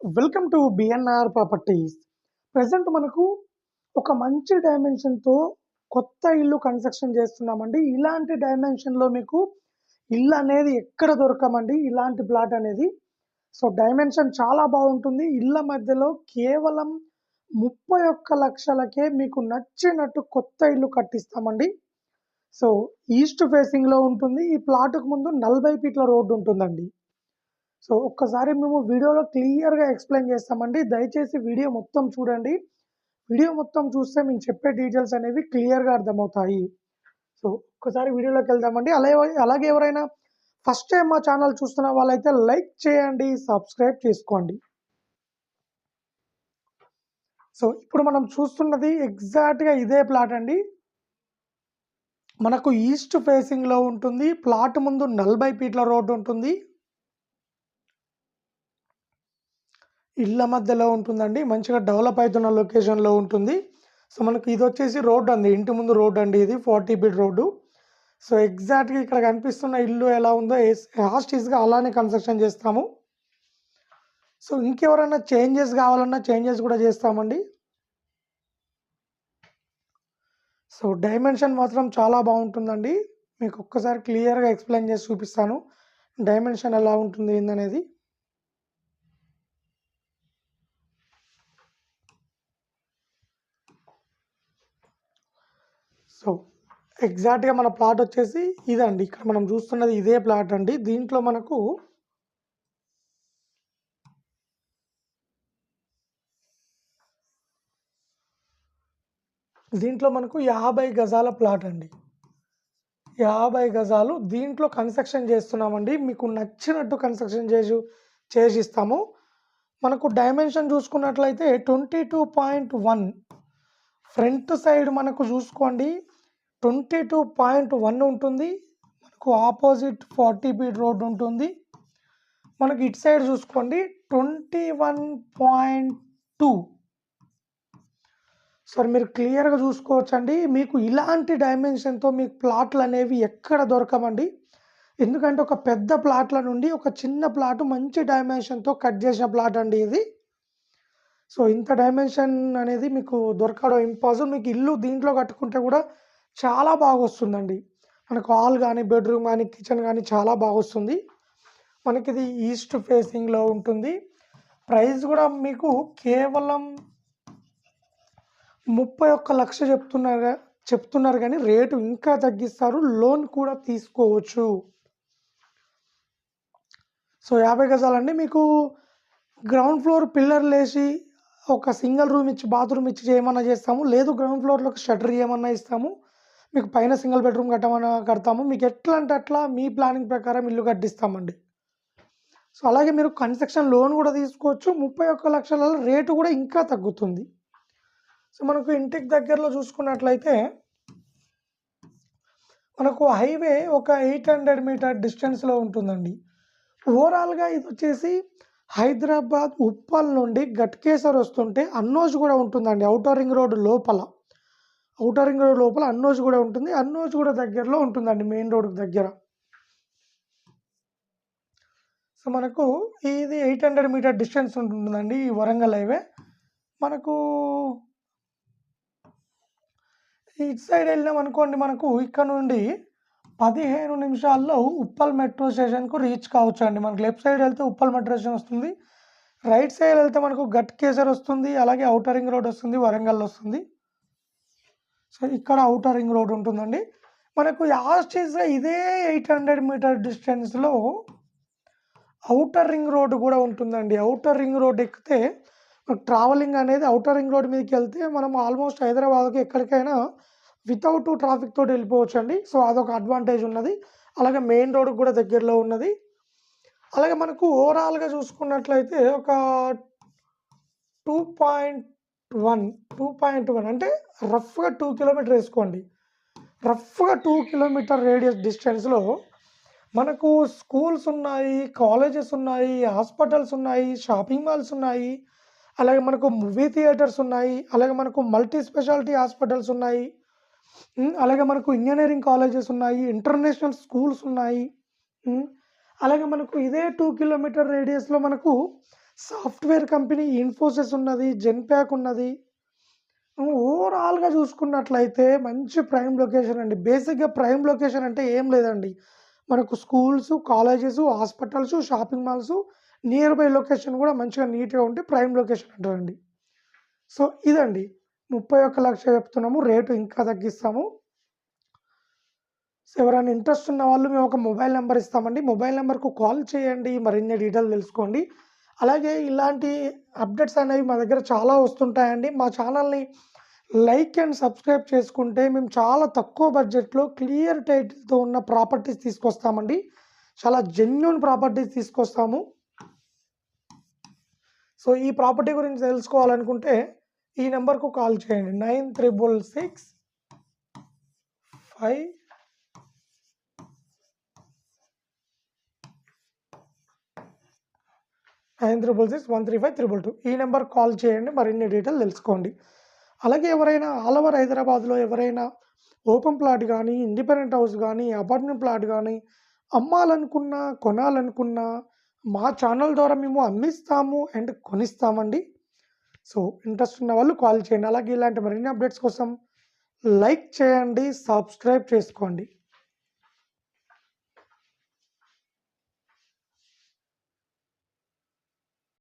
Welcome to BNR properties present మనకు ఒక మంచి డైమెన్షన్తో కొత్త ఇల్లు కన్స్ట్రక్షన్ చేస్తున్నామండి. ఇలాంటి డైమెన్షన్లో మీకు ఇల్లు అనేది ఎక్కడ దొరకమండి? ఇలాంటి ప్లాట్ అనేది. సో డైమెన్షన్ చాలా బాగుంటుంది. ఇళ్ళ మధ్యలో కేవలం ముప్పై ఒక్క లక్షలకే మీకు నచ్చినట్టు కొత్త ఇల్లు కట్టిస్తామండి. సో ఈస్ట్ ఫేసింగ్లో ఉంటుంది. ఈ ప్లాట్కు ముందు నలభై ఫీట్ల రోడ్డు ఉంటుందండి. సో ఒక్కసారి మేము వీడియోలో క్లియర్గా ఎక్స్ప్లెయిన్ చేస్తామండి. దయచేసి వీడియో మొత్తం చూడండి. వీడియో మొత్తం చూస్తే మేము చెప్పే డీటెయిల్స్ అనేవి క్లియర్గా అర్థమవుతాయి. సో ఒక్కసారి వీడియోలోకి వెళ్దామండి. అలాగే అలాగే ఎవరైనా ఫస్ట్ టైం మా ఛానల్ చూస్తున్న వాళ్ళైతే లైక్ చేయండి సబ్స్క్రైబ్ చేసుకోండి. సో ఇప్పుడు మనం చూస్తున్నది ఎగ్జాక్ట్గా ఇదే ప్లాట్ అండి. మనకు ఈస్ట్ ఫేసింగ్లో ఉంటుంది. ప్లాట్ ముందు నలభై ఫీట్ల రోడ్డు ఉంటుంది. ఇళ్ళ మధ్యలో ఉంటుందండి. మంచిగా డెవలప్ అవుతున్న లొకేషన్లో ఉంటుంది. సో మనకు ఇది వచ్చేసి రోడ్ అండి. ఇంటి ముందు రోడ్ అండి ఇది. Forty feet road. సో ఎగ్జాక్ట్గా ఇక్కడ కనిపిస్తున్న ఇల్లు ఎలా ఉందో యాస్టీస్గా అలానే కన్స్ట్రక్షన్ చేస్తాము. సో ఇంకెవరైనా చేంజెస్ కావాలన్నా చేంజెస్ కూడా చేస్తామండి. సో డైమెన్షన్ మాత్రం చాలా బాగుంటుందండి. మీకు ఒక్కసారి క్లియర్గా ఎక్స్ప్లెయిన్ చేసి చూపిస్తాను. డైమెన్షన్ ఎలా ఉంటుంది ఏందనేది. సో ఎగ్జాక్ట్గా మన ప్లాట్ వచ్చేసి ఇదండి. ఇక్కడ మనం చూస్తున్నది ఇదే ప్లాట్ అండి. దీంట్లో మనకు దీంట్లో మనకు యాభై గజాల ప్లాట్ అండి. యాభై గజాలు దీంట్లో కన్స్ట్రక్షన్ చేస్తున్నామండి. మీకు నచ్చినట్టు కన్స్ట్రక్షన్ చేసి చేసిస్తాము మనకు డైమెన్షన్ చూసుకున్నట్లయితే twenty two point one front side మనకు చూసుకోండి ట్వంటీ టూ పాయింట్ వన్ ఉంటుంది. మనకు ఆపోజిట్ ఫార్టీ ఫీట్ రోడ్ ఉంటుంది. మనకు ఇటు సైడ్ చూసుకోండి twenty one point two. Sir మీరు క్లియర్గా చూసుకోవచ్చండి. మీకు ఇలాంటి డైమెన్షన్తో మీకు ప్లాట్లు అనేవి ఎక్కడ దొరకమండి ఎందుకంటే ఒక పెద్ద ప్లాట్ల నుండి ఒక చిన్న ప్లాట్ మంచి డైమెన్షన్తో కట్ చేసిన ప్లాట్ అండి ఇది. సో ఇంత డైమెన్షన్ అనేది మీకు దొరకడం ఇంపాసిబుల్. మీకు ఇల్లు దీంట్లో కట్టుకుంటే కూడా చాలా బాగా వస్తుందండి మనకు హాల్ కానీ బెడ్రూమ్ కానీ కిచెన్ కానీ చాలా బాగా వస్తుంది మనకి ఇది ఈస్ట్ ఫేసింగ్లో ఉంటుంది. ప్రైస్ కూడా మీకు కేవలం ముప్పై ఒక్క లక్ష చెప్తున్నారు చెప్తున్నారు కానీ రేటు ఇంకా తగ్గిస్తారు. లోన్ కూడా తీసుకోవచ్చు. సో యాభై గజాలండి. మీకు గ్రౌండ్ ఫ్లోర్ పిల్లర్లు వేసి ఒక సింగిల్ రూమ్ ఇచ్చి బాత్రూమ్ ఇచ్చి ఏమన్నా చేస్తాము? లేదు గ్రౌండ్ ఫ్లోర్లో షటర్ ఏమన్నా ఇస్తాము? మీకు పైన సింగిల్ బెడ్రూమ్ కట్టమన్నా కడతాము? మీకు ఎట్లా అంటే అట్లా మీ ప్లానింగ్ ప్రకారం ఇల్లు కట్టిస్తామండి. సో అలాగే మీరు కన్స్ట్రక్షన్ లోన్ కూడా తీసుకోవచ్చు. ముప్పై ఒక్క లక్షల రేటు కూడా ఇంకా తగ్గుతుంది. సో మనకు ఇంటికి దగ్గరలో చూసుకున్నట్లయితే మనకు హైవే ఒక ఎయిట్ హండ్రెడ్ మీటర్ డిస్టెన్స్లో ఉంటుందండి. ఓవరాల్గా ఇది వచ్చేసి హైదరాబాద్ ఉప్పల్ నుండి గట్కేసర్ వస్తుంటే అన్నోజ్ కూడా ఉంటుందండి అవుటర్ రింగ్ రోడ్ లోపల. అవుటర్ రింగ్ రోడ్ లోపల అన్నోజ్ కూడా ఉంటుంది అన్నోజ్ కూడా దగ్గరలో ఉంటుందండి మెయిన్ రోడ్కి దగ్గర. సో మనకు ఇది ఎయిట్ హండ్రెడ్ మీటర్ డిస్టెన్స్ ఉంటుందండి ఈ వరంగల్ హైవే. మనకు ఇటు సైడ్ వెళ్ళినాం అనుకోండి మనకు ఇక్కడ నుండి పదిహేను నిమిషాల్లో ఉప్పల్ మెట్రో స్టేషన్కు రీచ్ కావచ్చు అండి మనకు లెఫ్ట్ సైడ్ వెళ్తే ఉప్పల్ మెట్రో స్టేషన్ వస్తుంది. రైట్ సైడ్ వెళ్తే మనకు గట్ కేసర్ వస్తుంది. అలాగే అవుటర్ రింగ్ రోడ్ వస్తుంది. వరంగల్ వస్తుంది. సో ఇక్కడ అవుటర్ రింగ్ రోడ్ ఉంటుందండి. మనకు యాస్టీస్గా ఇదే ఎయిట్ హండ్రెడ్ మీటర్ డిస్టెన్స్లో అవుటర్ రింగ్ రోడ్ కూడా ఉంటుందండి. అవుటర్ రింగ్ రోడ్ ఎక్కితే ట్రావెలింగ్ అనేది అవుటర్ రింగ్ రోడ్ మీదకి వెళ్తే మనం ఆల్మోస్ట్ హైదరాబాద్కి ఎక్కడికైనా వితౌట్ ట్రాఫిక్ తోటి వెళ్ళిపోవచ్చు అండి సో అదొక అడ్వాంటేజ్ ఉన్నది. అలాగే మెయిన్ రోడ్ కూడా దగ్గరలో ఉన్నది. అలాగే మనకు ఓవరాల్గా చూసుకున్నట్లయితే ఒక two point one two point one అంటే రఫ్గా టూ కిలోమీటర్ వేసుకోండి. రఫ్గా టూ కిలోమీటర్ రేడియస్ డిస్టెన్స్లో మనకు స్కూల్స్ ఉన్నాయి కాలేజెస్ ఉన్నాయి హాస్పిటల్స్ ఉన్నాయి షాపింగ్ మాల్స్ ఉన్నాయి. అలాగే మనకు మూవీ థియేటర్స్ ఉన్నాయి. అలాగే మనకు మల్టీ స్పెషాలిటీ హాస్పిటల్స్ ఉన్నాయి. అలాగే మనకు ఇంజనీరింగ్ కాలేజెస్ ఉన్నాయి ఇంటర్నేషనల్ స్కూల్స్ ఉన్నాయి అలాగే మనకు ఇదే టూ కిలోమీటర్ రేడియస్లో మనకు సాఫ్ట్‌వేర్ కంపెనీ ఇన్ఫోసిస్ ఉన్నది. జెన్ప్యాక్ ఉన్నది. ఓవరాల్‌గా చూసుకున్నట్లయితే మంచి ప్రైమ్ లొకేషన్ అండి. బేసిక్‌గా ప్రైమ్ లొకేషన్ అంటే ఏం లేదండి. మనకు schools colleges hospitals shopping malls nearby location కూడా మంచిగా నీట్‌గా ఉంటే ప్రైమ్ లొకేషన్ అంటారండి. సో, ఇదండి. 31,00,000 చెప్తున్నాము. రేటు ఇంకా తగ్గిస్తాము. సో, ఎవరైనా ఇంట్రెస్ట్ ఉన్న వాళ్ళు మేము ఒక మొబైల్ నెంబర్ ఇస్తామండి. మొబైల్ నెంబర్కు కాల్ చేయండి. మరిన్ని డీటెయిల్ తెలుసుకోండి. అలాగే ఇలాంటి అప్డేట్స్ అనేవి మా దగ్గర చాలా వస్తుంటాయండి. మా ఛానల్‌ని లైక్ అండ్ సబ్స్క్రైబ్ చేసుకుంటే మేము చాలా తక్కువ బడ్జెట్‌లో క్లియర్ టైటిల్‌తో ఉన్న ప్రాపర్టీస్ తీసుకొస్తామండి. చాలా జెన్యున్ ప్రాపర్టీస్ తీసుకొస్తాము. సో, ఈ ప్రాపర్టీ గురించి తెలుసుకోవాలనుకుంటే ఈ నెంబర్కు కాల్ చేయండి. 9366 5 9366 135 222 ఈ నెంబర్ కాల్ చేయండి. మరిన్ని డీటెయిల్ తెలుసుకోండి. అలాగే ఎవరైనా ఆల్ ఓవర్ హైదరాబాద్‌లో ఎవరైనా ఓపెన్ ప్లాట్ కానీ ఇండిపెండెంట్ హౌస్ కానీ అపార్ట్మెంట్ ప్లాట్ కానీ అమ్మాలనుకున్నా, కొనాలనుకున్నా మా ఛానల్ ద్వారా మేము అమ్మిస్తాము అండ్ కొనిస్తామండి. సో, ఇంట్రెస్ట్ ఉన్న వాళ్ళు కాల్ చేయండి. అలాగే ఇలాంటి మరిన్ని అప్డేట్స్ కోసం లైక్ చేయండి. సబ్స్క్రైబ్ చేసుకోండి.